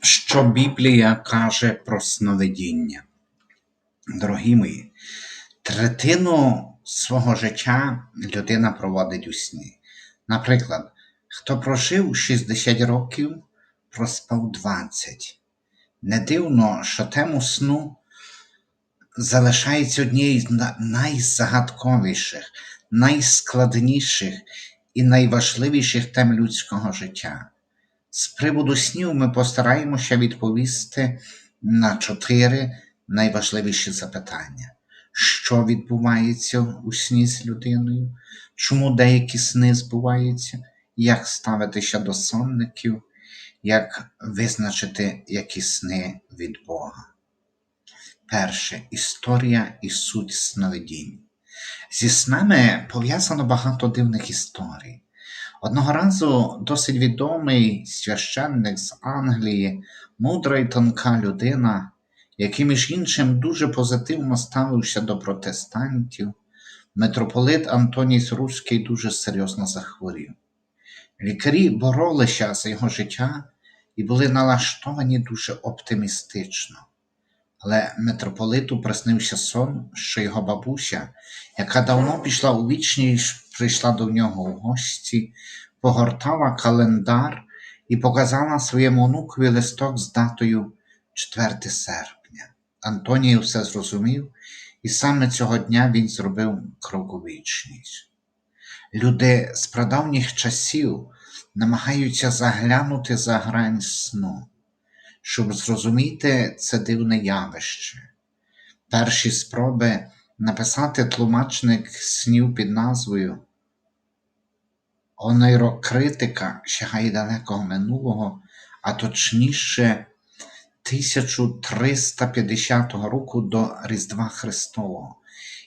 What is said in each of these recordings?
що Біблія каже про сновидіння. Дорогі мої, третину свого життя людина проводить у сні. Наприклад, хто прожив 60 років, проспав 20. Не дивно, що тему сну залишається однією з найзагадковіших, найскладніших і найважливіших тем людського життя. З приводу снів ми постараємося відповісти на чотири найважливіші запитання: що відбувається у сні з людиною, чому деякі сни збуваються, як ставитися до сонників, як визначити які сни від Бога. Перше історія і суть сновидінь. Зі снами пов'язано багато дивних історій. Одного разу досить відомий священник з Англії, мудра й тонка людина, який, між іншим, дуже позитивно ставився до протестантів, митрополит Антоній Руський дуже серйозно захворів. Лікарі боролися за його життя і були налаштовані дуже оптимістично. Але митрополиту приснився сон, що його бабуся, яка давно пішла у вічність, прийшла до нього в гості, погортала календар і показала своєму онукові листок з датою 4 серпня. Антоній все зрозумів, і саме цього дня він зробив крок у вічність. Люди з прадавніх часів намагаються заглянути за грань сну щоб зрозуміти це дивне явище. Перші спроби написати тлумачник снів під назвою Онейрокритика сягає далекого минулого, а точніше 1350 року до Різдва Христового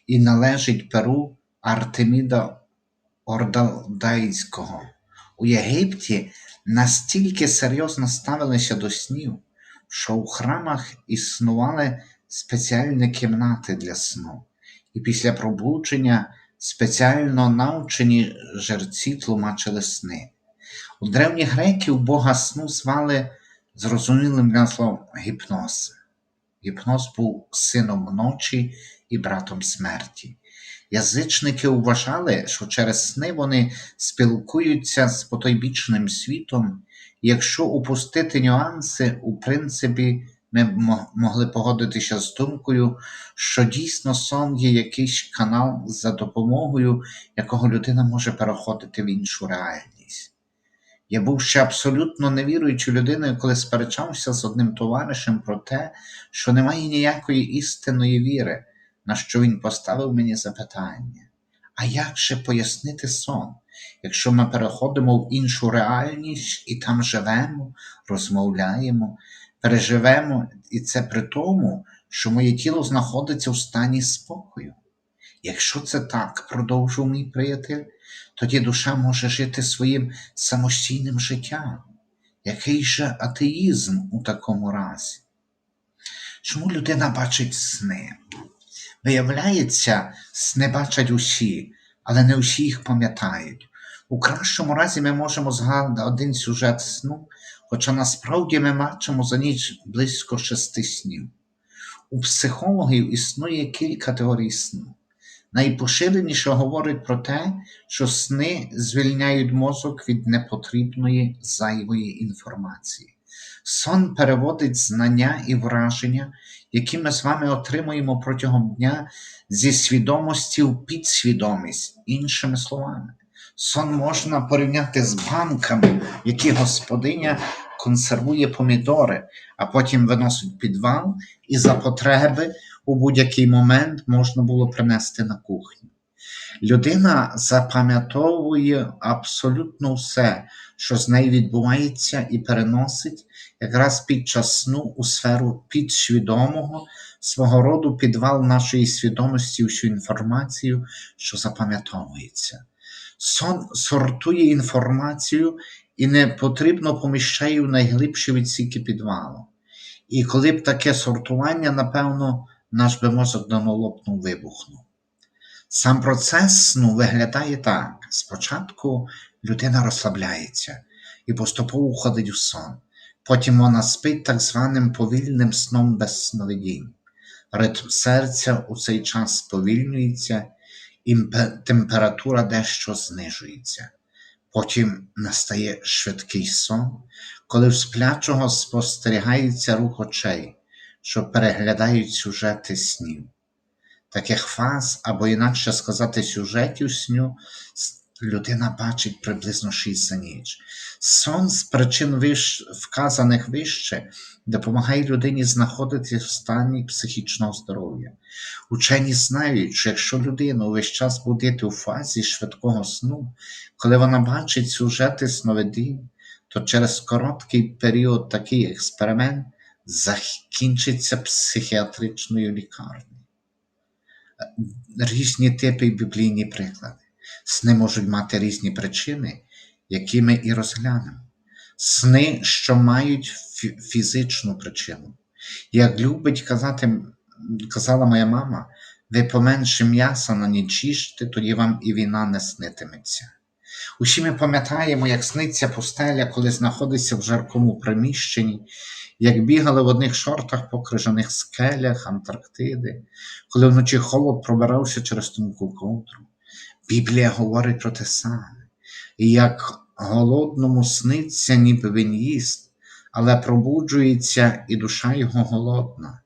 і належить перу Артеміда Ордалдайського. У Єгипті настільки серйозно ставилися до снів, що у храмах існували спеціальні кімнати для сну, і після пробудження спеціально навчені жерці тлумачили сни. У древніх греків бога сну звали зрозумілим наслом гіпноз. Гіпноз був сином ночі і братом смерті. Язичники вважали, що через сни вони спілкуються з потойбічним світом, і якщо упустити нюанси, у принципі, ми б могли погодитися з думкою, що дійсно сон є якийсь канал, за допомогою якого людина може переходити в іншу реальність. Я був ще абсолютно невіруючою людиною, коли сперечався з одним товаришем про те, що немає ніякої істинної віри, на що він поставив мені запитання: а як же пояснити сон, якщо ми переходимо в іншу реальність і там живемо, розмовляємо, переживемо, і це при тому, що моє тіло знаходиться в стані спокою? Якщо це так, продовжив мій приятель, тоді душа може жити своїм самостійним життям. Який же атеїзм у такому разі? Чому людина бачить сни? Виявляється, сни бачать усі, але не усі їх пам'ятають. У кращому разі ми можемо згадати один сюжет сну, хоча насправді ми бачимо за ніч близько шести снів. У психологів існує кілька теорій сну. Найпоширеніше говорить про те, що сни звільняють мозок від непотрібної зайвої інформації. Сон переводить знання і враження, які ми з вами отримуємо протягом дня зі свідомості в підсвідомість, іншими словами. Сон можна порівняти з банками, які господиня консервує помідори, а потім виносить підвал, і за потреби у будь-який момент можна було принести на кухню. Людина запам'ятовує абсолютно все, що з нею відбувається, і переносить якраз під час сну у сферу підсвідомого, свого роду підвал нашої свідомості всю інформацію, що запам'ятовується. Сон сортує інформацію і не потрібно поміщає в найглибші відсіки підвалу. І коли б таке сортування, напевно, наш би мозок давно лопнув вибухнув. Сам процес сну виглядає так: спочатку людина розслабляється і поступово входить у сон. Потім вона спить так званим повільним сном без сновидінь. Ритм серця у цей час сповільнюється, і температура дещо знижується. Потім настає швидкий сон, коли в сплячого спостерігається рух очей, що переглядають сюжети снів. Таких фаз, або інакше сказати, сюжетів сню, людина бачить приблизно 6 за ніч. Сон з причин виш... вказаних вище допомагає людині знаходитися в стані психічного здоров'я. Учені знають, що якщо людину увесь час будити у фазі швидкого сну, коли вона бачить сюжети сновидінь, то через короткий період такий експеримент закінчиться психіатричною лікарнею. Різні типи біблійні приклади. Сни можуть мати різні причини, які ми і розглянемо. Сни, що мають фізичну причину. Як любить казати, казала моя мама, ви поменше м'яса на ніч їжте, тоді вам і війна не снитиметься. Усі ми пам'ятаємо, як сниться пустеля, коли знаходиться в жаркому приміщенні, як бігали в одних шортах по крижаних скелях Антарктиди, коли вночі холод пробирався через тонку ковдру. Біблія говорить про те саме, як голодному сниться, ніби він їсть, але пробуджується і душа його голодна.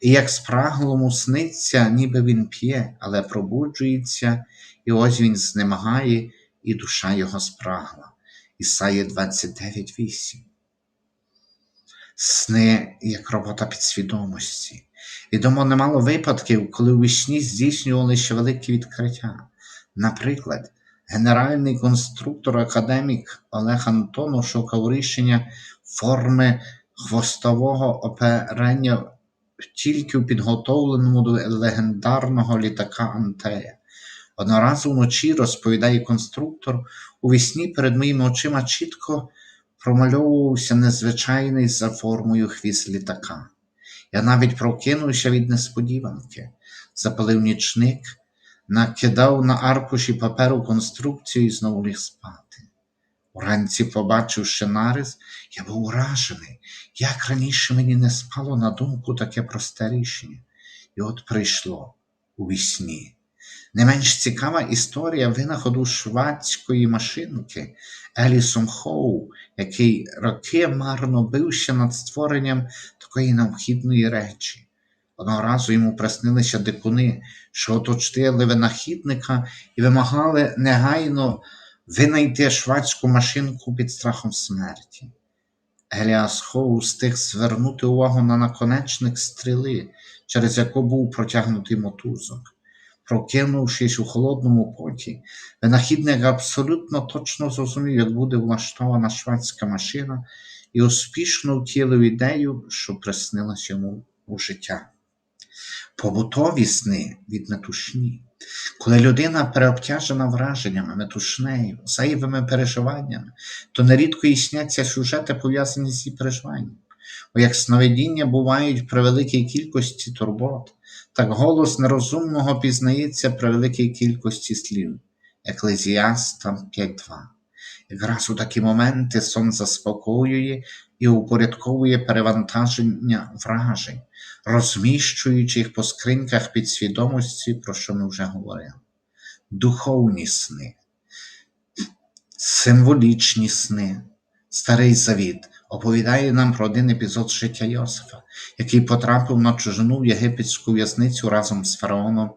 І як спраглому сниться, ніби він п'є, але пробуджується, і ось він знемагає, і душа його спрагла. Ісая 29.8. Сни як робота підсвідомості. Відомо немало випадків, коли у вісні здійснювалися великі відкриття. Наприклад, генеральний конструктор академік Олег Антонов шукав рішення форми хвостового оперення тільки у підготовленому до легендарного літака Антея. Одного разу вночі, розповідає конструктор, у вісні перед моїми очима чітко промальовувався незвичайний за формою хвіст літака. Я навіть прокинувся від несподіванки, запалив нічник, накидав на аркуші паперу конструкцію і знову ліг спати. Уранці, побачивши нарис, я був уражений, як раніше мені не спало на думку таке просте рішення. І от прийшло у вісні. Не менш цікава історія винаходу швадської машинки Елісом Хоу, який роки марно бився над створенням такої необхідної речі. Одного разу йому приснилися дикуни, що оточили винахідника і вимагали негайно винайти швадську машинку під страхом смерті. Еліас Хоу встиг звернути увагу на наконечник стріли, через яку був протягнутий мотузок. Прокинувшись у холодному поті, винахідник абсолютно точно зрозумів, як буде влаштована шведська машина, і успішно втілив ідею, що приснилась йому у життя. Побутові сни від метушні. Коли людина переобтяжена враженнями, метушнею, зайвими переживаннями, то нерідко їй сняться сюжети, пов'язані з її переживанням. Бо як сновидіння бувають при великій кількості турбот, так голос нерозумного пізнається при великій кількості слів. Еклезіаста 5.2. Якраз у такі моменти сон заспокоює і упорядковує перевантаження вражень, розміщуючи їх по скриньках підсвідомості, про що ми вже говорили. Духовні сни, символічні сни, Старий Завіт оповідає нам про один епізод життя Йосифа, який потрапив на чужину в єгипетську в'язницю разом з фараоном,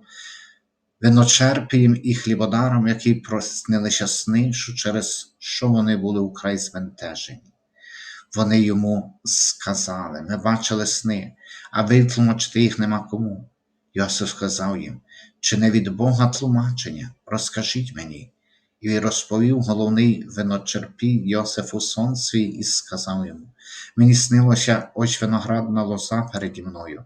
виночерпієм і хлібодаром, які проснилися сни, що через що вони були украй звентежені. Вони йому сказали: Ми бачили сни, а витлумачити їх нема кому. Йосиф сказав їм: Чи не від Бога тлумачення? Розкажіть мені. І розповів головний виночерпій Йосифу сон свій і сказав йому: Мені снилося ось виноградна лоза переді мною,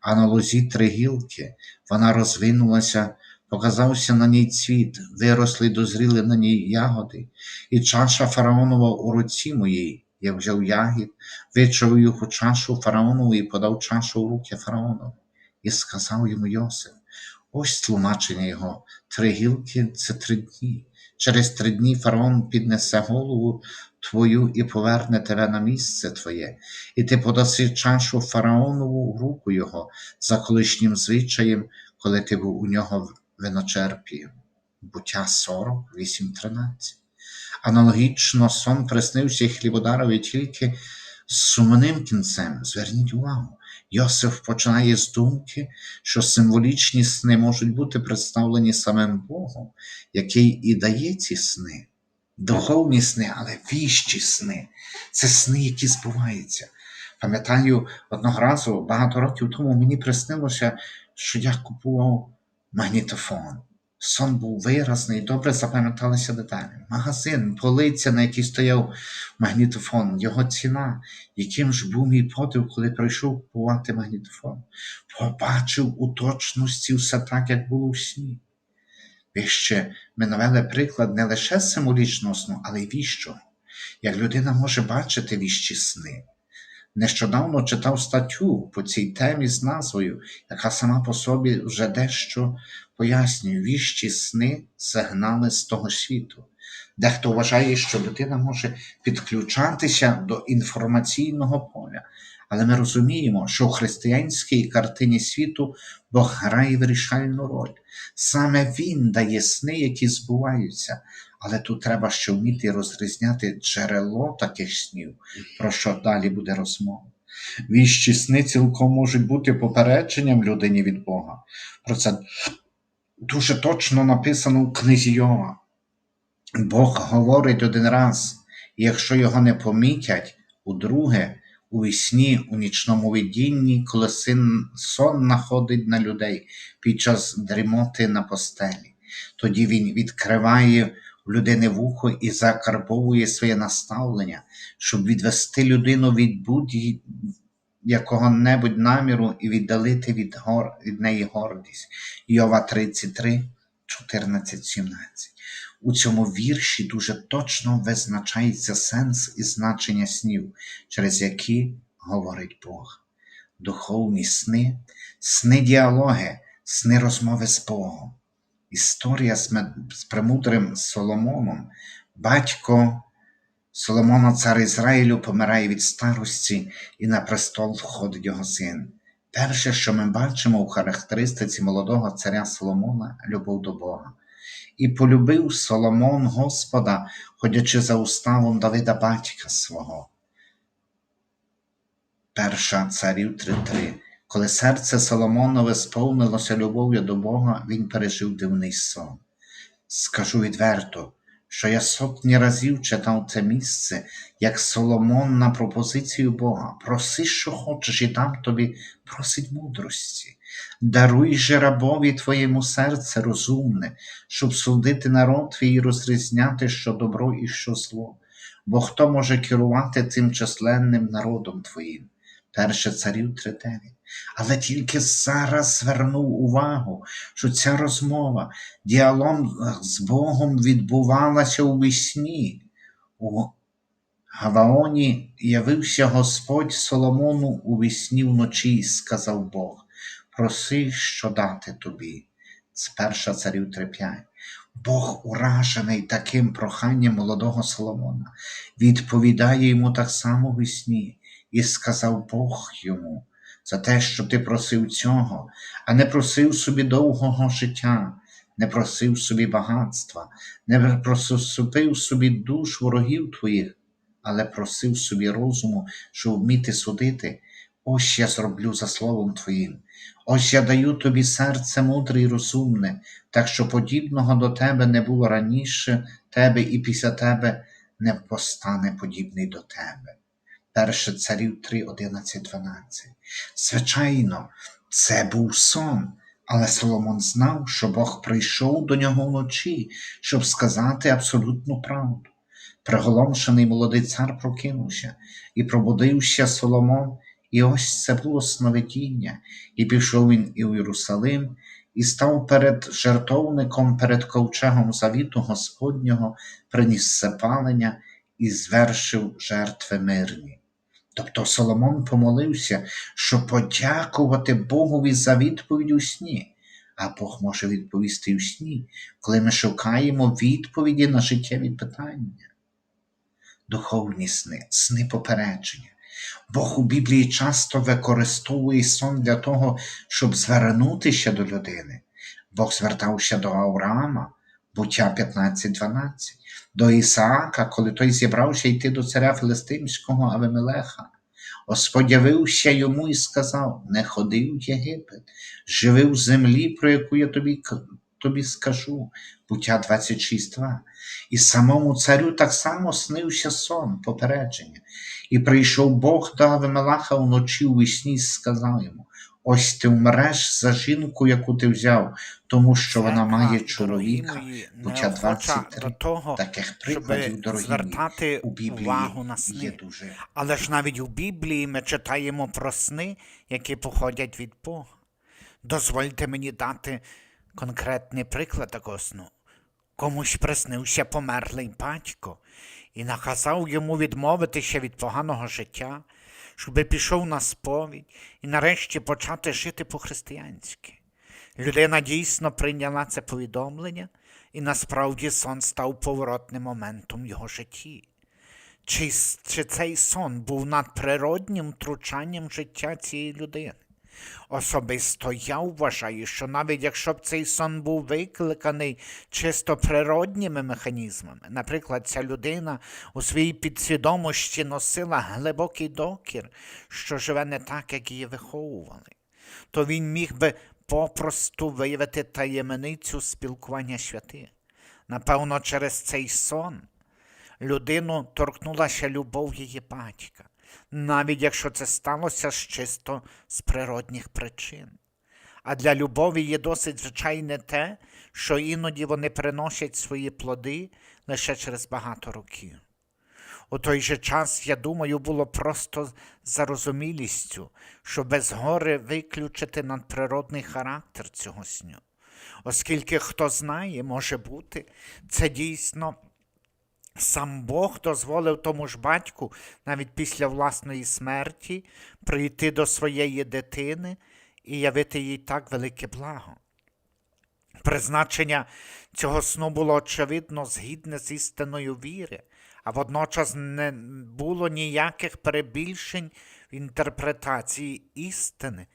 а на лозі три гілки, вона розвинулася, показався на ній цвіт, виросли й дозріли на ній ягоди, і чаша фараонова у руці моїй. Я взяв ягід, вичав їх у чашу фараонову і подав чашу у руки фараонові. І сказав йому Йосиф: ось тлумачення його, три гілки це три дні. Через три дні фараон піднесе голову, твою і поверне тебе на місце твоє, і ти подаси чашу фараонову в руку його за колишнім звичаєм, коли ти був у нього виночерпієм. Буття 40, 8.13. Аналогічно сон приснився хлібодарові тільки з сумним кінцем. Зверніть увагу, Йосиф починає з думки, що символічні сни можуть бути представлені самим Богом, який і дає ці сни. Духовні сни, але віщі сни. Це сни, які збуваються. Пам'ятаю, одного разу, багато років тому, мені приснилося, що я купував магнітофон. Сон був виразний, добре запам'яталися деталі. Магазин, полиця, на якій стояв магнітофон, його ціна, яким ж був мій подив, коли прийшов купувати магнітофон. Побачив у точності все так, як було в сні. Вище ми навели приклад не лише символічного сну, але й віщого, як людина може бачити віщі сни. Нещодавно читав статтю по цій темі з назвою, яка сама по собі вже дещо пояснює віщі сни сигнали з того світу. Дехто вважає, що людина може підключатися до інформаційного поля, але ми розуміємо, що в християнській картині світу Бог грає вирішальну роль. Саме Він дає сни, які збуваються, але тут треба ще вміти розрізняти джерело таких снів, про що далі буде розмова. Віщі сни цілком можуть бути попередженням людині від Бога. Про це дуже точно написано в книзі Йова. Бог говорить один раз, і якщо його не помітять, удруге, у вісні, у нічному видінні, коли син сон находить на людей під час дрімоти на постелі. Тоді він відкриває людини вухо і закарбовує своє наставлення, щоб відвести людину від будь-якого небудь наміру і віддалити від, гор, від неї гордість. Йова 33, 14, 17. У цьому вірші дуже точно визначається сенс і значення снів, через які говорить Бог. Духовні сни, сни діалоги, сни розмови з Богом. Історія з, мед... з премудрим Соломоном, батько Соломона, цар Ізраїлю, помирає від старості, і на престол входить його син. Перше, що ми бачимо у характеристиці молодого царя Соломона любов до Бога. І полюбив Соломон Господа, ходячи за уставом Давида батька свого. Перша царів 3.3. Коли серце Соломонове сповнилося любов'ю до Бога, він пережив дивний сон. Скажу відверто, що я сотні разів читав це місце, як Соломон на пропозицію Бога. Проси, що хочеш, і дам тобі просить мудрості. Даруй же рабові твоєму серце розумне, щоб судити народ твій і розрізняти, що добро і що зло. Бо хто може керувати цим численним народом твоїм? Перше царів 3.9. Але тільки зараз звернув увагу, що ця розмова, діалог з Богом відбувалася у вісні. У Гаваоні явився Господь Соломону у вісні вночі і сказав Бог: Проси, що дати тобі. З перша царів 3.5. Бог, уражений таким проханням молодого Соломона, відповідає йому так само в сні, і сказав Бог йому за те, що ти просив цього, а не просив собі довгого життя, не просив собі багатства, не просив собі душ ворогів твоїх, але просив собі розуму, щоб вміти судити. Ось я зроблю за словом Твоїм. Ось я даю тобі серце мудре і розумне, так що подібного до тебе не було раніше тебе і після тебе не постане подібний до тебе. Перше царів 3, 11, 12. Звичайно, це був сон, але Соломон знав, що Бог прийшов до нього вночі, щоб сказати абсолютну правду. Приголомшений молодий цар прокинувся і пробудився Соломон, і ось це було сновидіння, і пішов він і в Єрусалим, і став перед жертовником, перед ковчегом завіту Господнього, приніс запалення і звершив жертви мирні. Тобто Соломон помолився, щоб подякувати Богові за відповідь у сні, а Бог може відповісти у сні, коли ми шукаємо відповіді на життєві питання. духовні сни, сни попередження. Бог у Біблії часто використовує сон для того, щоб звернутися до людини. Бог звертався до Авраама, буття 15.12, до Ісаака, коли той зібрався йти до царя Филистимського Авимелеха. Господь явився йому і сказав: Не ходи в Єгипет, живи в землі, про яку я тобі, тобі скажу. Буття 26.2. І самому царю так само снився сон, попередження. І прийшов Бог до Авимелаха вночі у вісні і сказав йому: Ось ти вмреш за жінку, яку ти взяв, тому що вона має чоловіка. Буття 23. того, Таких прикладів, дорогі звертати у Біблії увагу на є сни. дуже Але ж навіть у Біблії ми читаємо про сни, які походять від Бога. Дозвольте мені дати конкретний приклад такого сну. Комусь приснився померлий батько і наказав йому відмовитися від поганого життя, щоби пішов на сповідь і нарешті почати жити по-християнськи. Людина дійсно прийняла це повідомлення, і насправді сон став поворотним моментом його житті. Чи, чи цей сон був надприроднім втручанням життя цієї людини? Особисто я вважаю, що навіть якщо б цей сон був викликаний чисто природніми механізмами, наприклад, ця людина у своїй підсвідомості носила глибокий докір, що живе не так, як її виховували, то він міг би попросту виявити таємницю спілкування святих. Напевно, через цей сон людину торкнулася любов її батька, навіть якщо це сталося з чисто з природних причин. А для любові є досить звичайне те, що іноді вони приносять свої плоди лише через багато років. У той же час, я думаю, було просто зарозумілістю, що без гори виключити надприродний характер цього сню. Оскільки хто знає, може бути, це дійсно Сам Бог дозволив тому ж батьку навіть після власної смерті прийти до своєї дитини і явити їй так велике благо. Призначення цього сну було очевидно згідне з істиною віри, а водночас не було ніяких перебільшень в інтерпретації істини.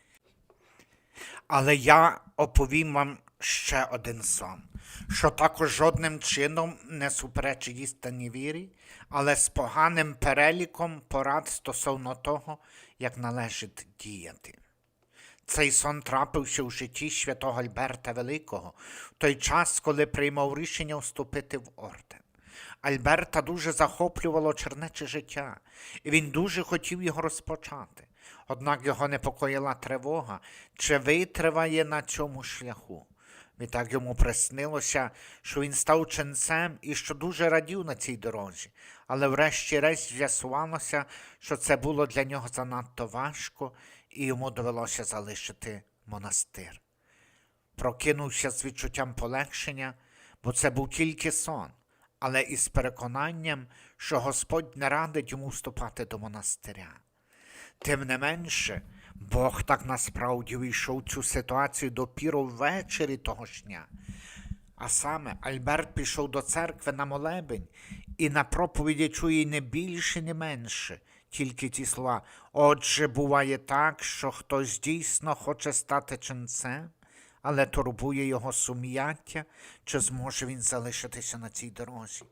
Але я оповім вам ще один сон, що також жодним чином не суперечить істинній вірі, але з поганим переліком порад стосовно того, як належить діяти. Цей сон трапився у житті святого Альберта Великого в той час, коли приймав рішення вступити в орден. Альберта дуже захоплювало чернече життя, і він дуже хотів його розпочати. Однак його непокоїла тривога, чи витриває на цьому шляху. Відтак йому приснилося, що він став ченцем і що дуже радів на цій дорозі, але врешті-решт з'ясувалося, що це було для нього занадто важко, і йому довелося залишити монастир. Прокинувся з відчуттям полегшення, бо це був тільки сон, але із переконанням, що Господь не радить йому вступати до монастиря. Тим не менше, Бог так насправді війшов в цю ситуацію допіру ввечері того ж дня. А саме Альберт пішов до церкви на молебень і на проповіді чує не більше, не менше, тільки ті слова. Отже, буває так, що хтось дійсно хоче стати ченцем, але турбує його сум'яття, чи зможе він залишитися на цій дорозі.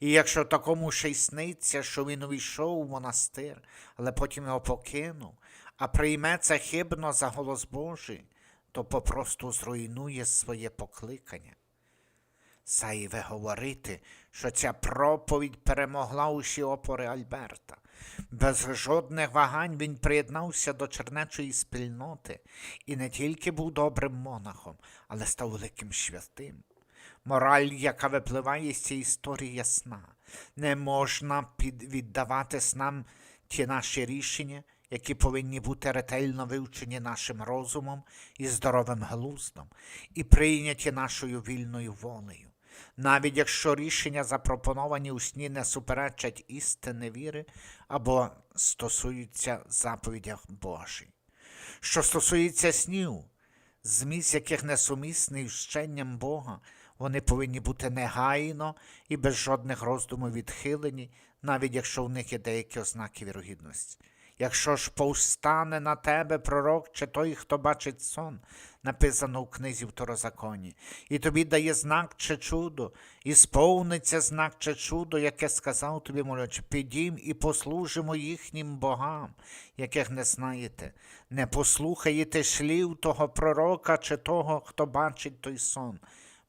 І якщо такому ще й сниться, що він увійшов у монастир, але потім його покинув, а прийме це хибно за голос Божий, то попросту зруйнує своє покликання. Зайве говорити, що ця проповідь перемогла усі опори Альберта. Без жодних вагань він приєднався до чернечої спільноти і не тільки був добрим монахом, але став великим святим. Мораль, яка випливає з цієї історії, ясна. Не можна віддавати снам ті наші рішення, які повинні бути ретельно вивчені нашим розумом і здоровим глуздом, і прийняті нашою вільною волею. Навіть якщо рішення, запропоновані у сні, не суперечать істини віри або стосуються заповідях Божій. Що стосується снів, зміст яких несумісний з вченням Бога, вони повинні бути негайно і без жодних роздумів відхилені, навіть якщо в них є деякі ознаки вірогідності. Якщо ж повстане на тебе пророк чи той, хто бачить сон, написано в книзі второзаконі, і тобі дає знак чи чудо, і сповниться знак чи чудо, яке сказав тобі молодь, підім і послужимо їхнім богам, яких не знаєте, не послухаєте слів того пророка чи того, хто бачить той сон.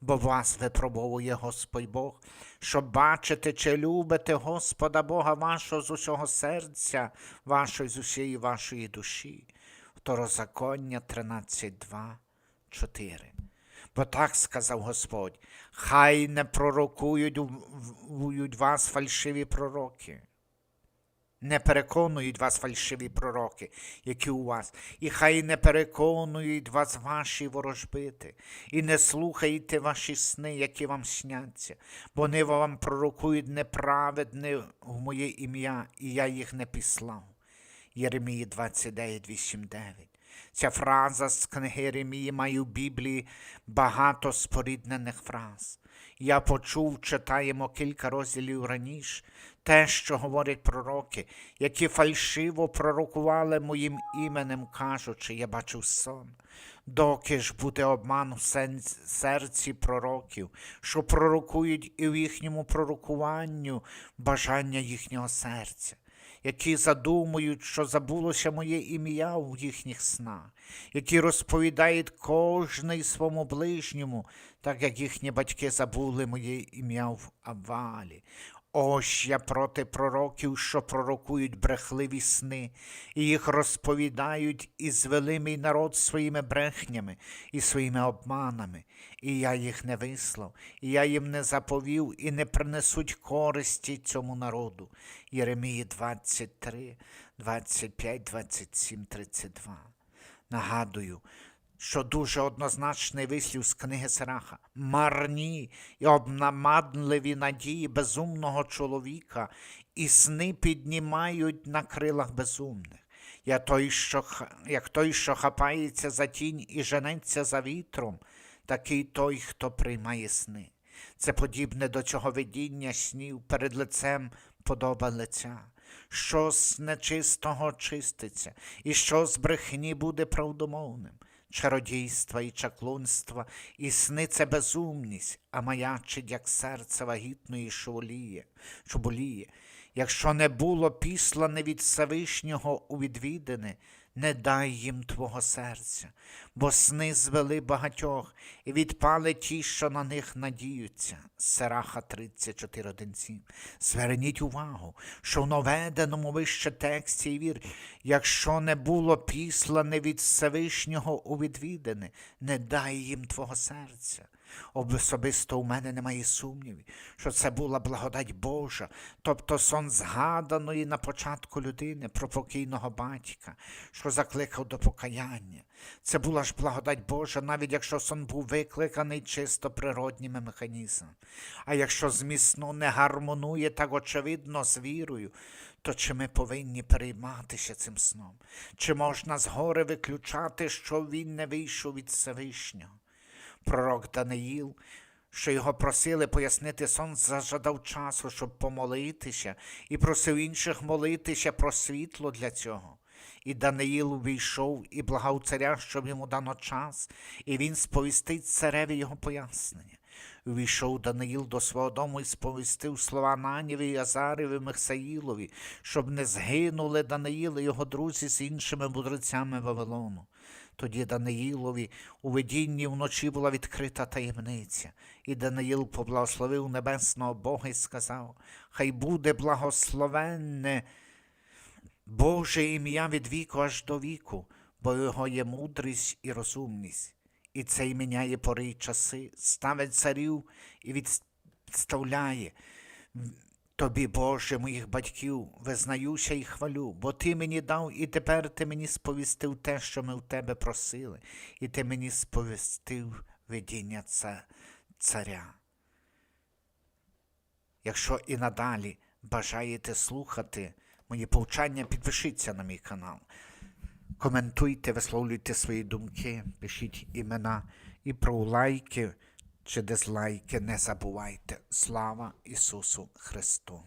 Бо вас випробовує Господь Бог, щоб бачити, чи любите Господа Бога вашого з усього серця, вашої з усієї вашої душі. Второзаконня 13.2, 4. Бо так сказав Господь, хай не пророкують вас фальшиві пророки. Не переконують вас фальшиві пророки, які у вас, і хай не переконують вас ваші ворожбити, і не слухайте ваші сни, які вам сняться, бо вони вам пророкують неправедне в моє ім'я, і я їх не післав. Єремії 29, 8, 9. Ця фраза з книги Єремії має в Біблії багато споріднених фраз. Я почув, читаємо кілька розділів раніше, те, що говорять пророки, які фальшиво пророкували моїм іменем, кажучи, я бачив сон. Доки ж буде обман в серці пророків, що пророкують і в їхньому пророкуванню бажання їхнього серця які задумують, що забулося моє ім'я в їхніх снах, які розповідають кожний своєму ближньому, так як їхні батьки забули моє ім'я в Авалі. Ось я проти пророків, що пророкують брехливі сни, і їх розповідають і звели мій народ своїми брехнями і своїми обманами, і я їх не вислав, і я їм не заповів, і не принесуть користі цьому народу. Єремії 23, 25, 27, 32. Нагадую, що дуже однозначний вислів з книги Сираха. Марні і обнамадливі надії безумного чоловіка, і сни піднімають на крилах безумних. Я той, що, як той, що хапається за тінь і женеться за вітром, такий той, хто приймає сни. Це подібне до цього видіння снів перед лицем подоба лиця. Що з нечистого чиститься, і що з брехні буде правдомовним. Чародійства і чаклунства, і сни це безумність, а маячить, як серце вагітної шоволіє, чоболіє, Якщо не було післане від Всевишнього у відвідини, не дай їм твого серця, бо сни звели багатьох, і відпали ті, що на них надіються. Сераха 34.1.7. Зверніть увагу, що в наведеному вище тексті і вір, якщо не було післане від Всевишнього у відвідини, не дай їм твого серця. Особисто у мене немає сумнівів, що це була благодать Божа, тобто сон згаданої на початку людини про покійного батька, що закликав до покаяння. Це була ж благодать Божа, навіть якщо сон був викликаний чисто природніми механізмами. А якщо змісно не гармонує так очевидно з вірою, то чи ми повинні перейматися цим сном? Чи можна згори виключати, що він не вийшов від Всевишнього? Пророк Даниїл, що його просили пояснити сон, зажадав часу, щоб помолитися, і просив інших молитися про світло для цього. І Даниїл увійшов і благав царя, щоб йому дано час, і він сповістить цареві його пояснення. Увійшов Даниїл до свого дому і сповістив слова Нанєві, Азареві, Михсаїлові, щоб не згинули Даниїл і його друзі з іншими мудрецями Вавилону. Тоді Даниїлові у видінні вночі була відкрита таємниця, і Даниїл поблагословив небесного Бога і сказав: Хай буде благословенне Боже ім'я від віку аж до віку, бо його є мудрість і розумність. І це й міняє пори й часи, ставить царів і відставляє. Тобі, Боже, моїх батьків, визнаюся і хвалю, бо ти мені дав, і тепер ти мені сповістив те, що ми в тебе просили, і ти мені сповістив видіння ца- царя. Якщо і надалі бажаєте слухати мої повчання, підпишіться на мій канал. Коментуйте, висловлюйте свої думки, пишіть імена і про лайки чи дизлайки не забувайте. Слава Ісусу Христу!